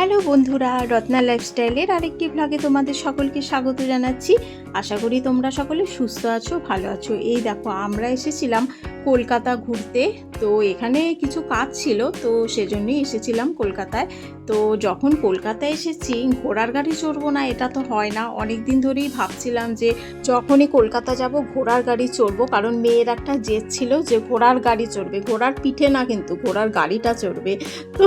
Hello বন্ধুরা রত্না লাইফস্টাইলের আরেকটি ভ্লগে তোমাদের সকলকে স্বাগত জানাচ্ছি। আশা করি তোমরা সকলে সুস্থ আছো, ভালো আছো। এই দেখো, আমরা এসেছিলাম কলকাতা ঘুরতে। তো এখানে কিছু কাজ ছিল, তো সেজন্যই এসেছিলাম কলকাতায়। তো যখন কলকাতায় এসেছি, ঘোড়ার গাড়ি চড়বো না, এটা তো হয় না। অনেক দিন ধরেই ভাবছিলাম যে যখনই কলকাতা যাব, ঘোড়ার গাড়ি চড়বো। কারণ মেয়ের একটা জেদ ছিল যে ঘোড়ার গাড়ি চড়বে। ঘোড়ার পিঠে না কিন্তু, ঘোড়ার গাড়িটা চড়বে। তো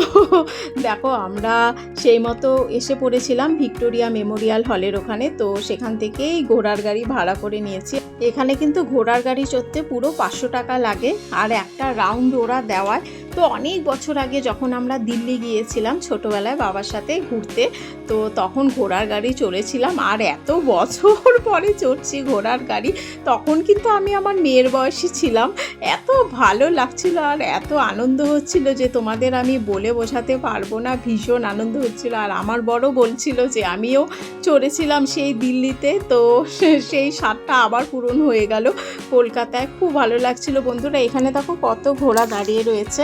দেখো, আমরা সেই মতো এসে পড়েছিলাম ভিক্টোরিয়া মেমোরিয়াল হলের ওখানে। তো সেখান থেকেই ঘোড়ার গাড়ি ভাড়া করে নিয়েছি। এখানে কিন্তু ঘোড়ার গাড়ি চড়তে পুরো পাঁচশো টাকা লাগে। আর একটা রাউন্ড ওরা দেওয়ায়। তো অনেক বছর আগে যখন আমরা দিল্লি গিয়েছিলাম ছোটোবেলায় বাবার সাথে ঘুরতে, তো তখন ঘোড়ার গাড়ি চড়েছিলাম। আর এত বছর পরে চড়ছি ঘোড়ার গাড়ি, তখন কিন্তু আমি আমার মেয়ের বয়সী ছিলাম। এত ভালো লাগছিল আর এত আনন্দ হচ্ছিল যে তোমাদের আমি বলে বোঝাতে পারব না, ভীষণ আনন্দ হচ্ছিল। আর আমার বড় বলছিল যে আমিও চড়েছিলাম সেই দিল্লিতে, তো সেই স্বাদটা আবার পূরণ হয়ে গেল। কলকাতায় খুব ভালো লাগছিল। বন্ধুরা, এখানে দেখো কত ঘোড়া দাঁড়িয়ে রয়েছে।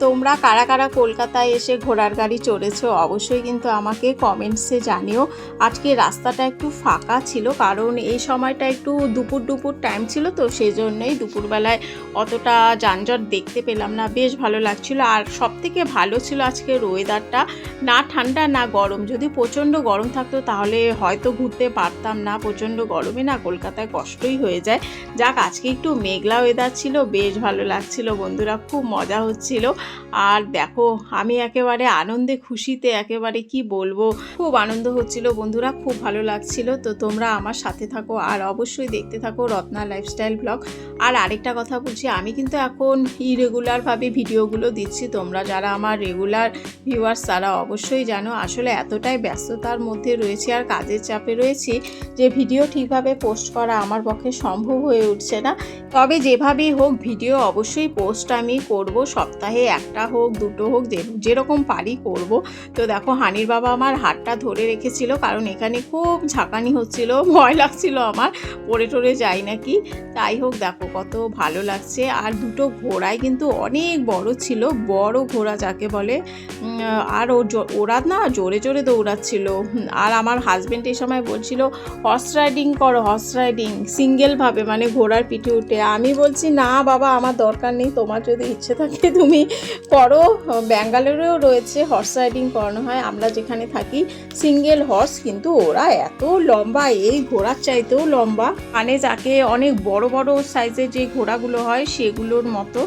তোমরা কারা কারা কলকাতায় এসে ঘোড়ার গাড়ি চড়েছো, অবশ্যই কিন্তু আমাকে কমেন্টসে জানিও। আজকে রাস্তাটা একটু ফাঁকা ছিল, কারণ এই সময়টা একটু দুপুর দুপুর টাইম ছিল তো সেই জন্যই দুপুরবেলায় অতটা যানজট দেখতে পেলাম না। বেশ ভালো লাগছিল। আর সব থেকে ভালো ছিল আজকের ওয়েদারটা না ঠান্ডা, না গরম। যদি প্রচণ্ড গরম থাকতো, তাহলে হয়তো ঘুরতে পারতাম না। প্রচণ্ড গরমে না কলকাতায় কষ্টই হয়ে যায়। যাক, আজকে একটু মেঘলা ওয়েদার ছিল, বেশ ভালো লাগছিল বন্ধুরা। খুব মজা হচ্ছিল। আর দেখো, আমি একেবারে আনন্দে খুশিতে একেবারে কি বলব, খুব আনন্দ হচ্ছিল বন্ধুরা, খুব ভালো লাগছিল। তো তোমরা আমার সাথে থাকো আর অবশ্যই দেখতে থাকো রত্না লাইফস্টাইল ব্লগ আর আরেকটা কথা বলছি, আমি কিন্তু এখন ইরেগুলারভাবে ভিডিওগুলো দিচ্ছি। তোমরা যারা আমার রেগুলার ভিউয়ার্স তারা অবশ্যই জানো, আসলে এতটাই ব্যস্ততার মধ্যে রয়েছে আর কাজের চাপে রয়েছি যে ভিডিও ঠিকভাবে পোস্ট করা আমার পক্ষে সম্ভব হয়ে উঠছে না। তবে যেভাবেই হোক, ভিডিও অবশ্যই পোস্ট আমি করব সপ্তাহে একটা হোক, দুটো হোক যেরকম পারি করব। তো দেখো, হানির বাবা আমার হাতটা ধরে রেখেছিল, কারণ এখানে খুব ঝাঁকানি হচ্ছিল, ভয় লাগছিল আমার, পড়ে টরে যাই নাকি। তাই হোক, দেখো কত ভালো লাগছে। আর দুটো ঘোড়ায় কিন্তু অনেক বড় ছিল, বড় ঘোড়া যাকে বলে আর ওরা না জোরে জোরে দৌড়াচ্ছিল। আর আমার হাজব্যান্ড এই সময় বলছিল হর্স রাইডিং করো হর্স রাইডিং সিঙ্গেলভাবে মানে ঘোড়ার পিঠে উঠে। আমি বলছি, না বাবা, আমার দরকার নেই, তোমার যদি ইচ্ছে থাকে তুমি করো ব্যাঙ্গালোরেও রয়েছে হর্স রাইডিং করানো হয়। আমরা যেখানে থাকি সিঙ্গেল হর্স কিন্তু ওরা এত লম্বা, এই ঘোড়ার চাইতেও লম্বা। মানে যাকে অনেক বড় বড় সাইজের যে ঘোড়াগুলো হয়, সেগুলোর মতো।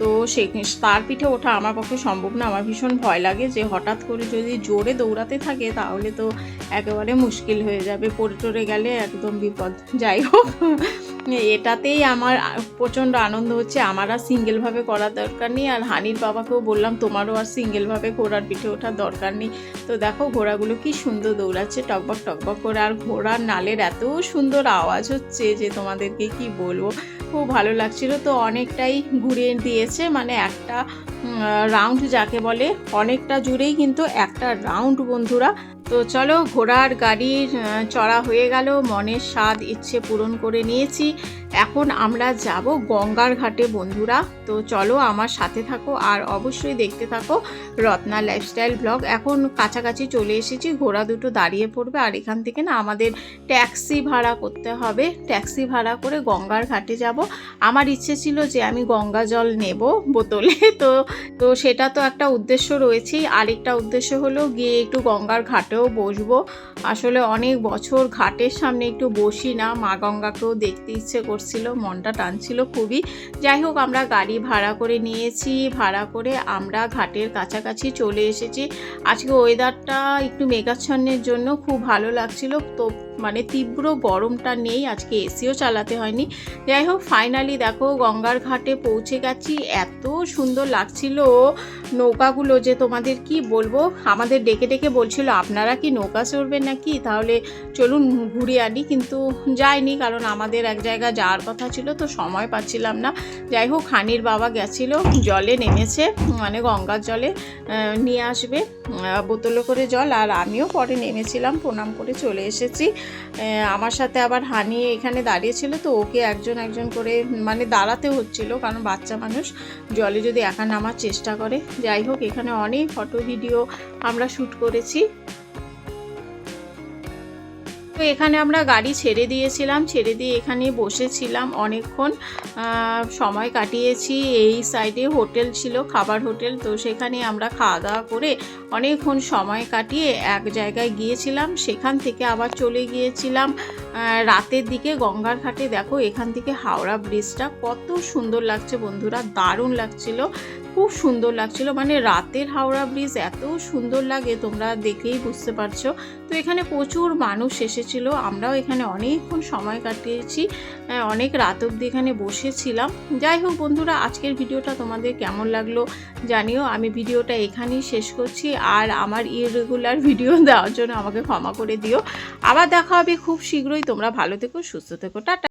তো সে, তার পিঠে ওঠা আমার পক্ষে সম্ভব না। আমার ভীষণ ভয় লাগে যে হঠাৎ করে যদি জোরে দৌড়াতে থাকে, তাহলে তো একেবারে মুশকিল হয়ে যাবে। পড়ে টরে গেলে একদম বিপদ। যাই হোক এটাতেই আমার প্রচণ্ড আনন্দ হচ্ছে। আমার আর সিঙ্গেলভাবে করার দরকার নেই। আর হানির বাবাকেও বললাম, তোমারও আর সিঙ্গেলভাবে ঘোড়ার পিঠে ওঠার দরকার নেই। তো দেখো ঘোড়াগুলো কি সুন্দর দৌড়াচ্ছে, টকবক টকবক করে। আর ঘোড়ার নালের এত সুন্দর আওয়াজ হচ্ছে যে তোমাদেরকে কি বলব? খুব ভালো লাগছিল। তো অনেকটাই ঘুরিয়ে দিয়েছে। মানে একটা রাউন্ড যাকে বলে, অনেকটা জুড়েই কিন্তু একটা রাউন্ড বন্ধুরা তো চলো ঘোড়ার গাড়ির চড়া হয়ে গেল। মনের স্বাদ ইচ্ছে পূরণ করে নিয়েছি। এখন আমরা যাব গঙ্গার ঘাটে, বন্ধুরা। তো চলো আমার সাথে থাকো আর অবশ্যই দেখতে থাকো রত্না লাইফস্টাইল ব্লগ এখন কাছাকাছি চলে এসেছি, ঘোড়া দুটো দাঁড়িয়ে পড়বে। আর এখান থেকে না আমাদের ট্যাক্সি ভাড়া করতে হবে। ট্যাক্সি ভাড়া করে গঙ্গার ঘাটে যাব। আমার ইচ্ছে ছিল যে আমি গঙ্গা জল নেব বোতলে। তো তো সেটা তো একটা উদ্দেশ্য রয়েছেই। আরেকটা উদ্দেশ্য হলো গিয়ে একটু গঙ্গার ঘাটেও বসবো। আসলে অনেক বছর ঘাটের সামনে একটু বসি না, মা গঙ্গাকেও দেখতে ইচ্ছে করছিল, মনটা টানছিল খুবই। যাই হোক, আমরা গাড়ি ভাড়া করে নিয়েছি, ভাড়া করে আমরা ঘাটের কাছাকাছি চলে এসেছি। আজকে ওয়েদারটা একটু মেঘাচ্ছন্নের জন্য খুব ভালো লাগছিল, তো মানে তীব্র গরমটা নেই, আজকে এসিও চালাতে হয়নি। যাই হোক ফাইনালি দেখো গঙ্গার ঘাটে পৌঁছে গেছি। এত সুন্দর লাগছিল নৌকাগুলো যে তোমাদের কি বলব? আমাদের ডেকে ডেকে বলছিল, আপনারা কি নৌকা চড়বেন নাকি? তাহলে চলুন ঘুরে আনি। কিন্তু যাইনি, কারণ আমাদের এক জায়গা যাওয়ার কথা ছিল, তো সময় পাচ্ছিলাম না। যাই হোক, হানির বাবা গেছিল, জলে নেমেছে মানে গঙ্গার জলে নিয়ে আসবে বোতলে করে জল। আর আমিও পরে নেমেছিলাম, প্রণাম করে চলে এসেছি। আমার সাথে আবার হানি এখানে দাঁড়িয়েছিল তো ওকে একজন একজন করে মানে দাঁড়াতে হচ্ছিল কারণ বাচ্চা মানুষ। জলে যদি একা নামার চেষ্টা করে। যাই হোক, এখানে অনেক ফটো ভিডিও আমরা শ্যুট করেছি। তো এখানে আমরা গাড়ি ছেড়ে দিয়েছিলাম, ছেড়ে দিয়ে এখানে বসেছিলাম অনেকক্ষণ। সময় কাটিয়েছি, এই সাইডে হোটেল ছিল, খাবার হোটেল, তো সেখানে আমরা খাওয়া দাওয়া করে অনেকক্ষণ সময় কাটিয়ে এক জায়গায় গিয়েছিলাম। সেখান থেকে আবার চলে গিয়েছিলাম। রাতের দিকে গঙ্গার ঘাটে। দেখো, এখান থেকে হাওড়া ব্রিজটা কত সুন্দর লাগছে বন্ধুরা, দারুণ লাগছিল। খুব সুন্দর লাগছিল। মানে রাতের হাওড়া ব্রিজ এত সুন্দর লাগে, তোমরা দেখেই বুঝতে পারছ। তো এখানে প্রচুর মানুষ এসেছিল। আমরাও এখানে অনেকক্ষণ সময় কাটিয়েছি। অনেক রাত অব্দি এখানে বসেছিলাম। যাই হোক বন্ধুরা, আজকের ভিডিওটা তোমাদের কেমন লাগল জানিও। আমি ভিডিওটা এখানেই শেষ করছি। আর আমার ইরেগুলার ভিডিও দেওয়ার জন্য আমাকে ক্ষমা করে দিও। আবার দেখা হবে খুব শীঘ্রই। তোমরা ভালো থেকো, সুস্থ থেকো। টাটা।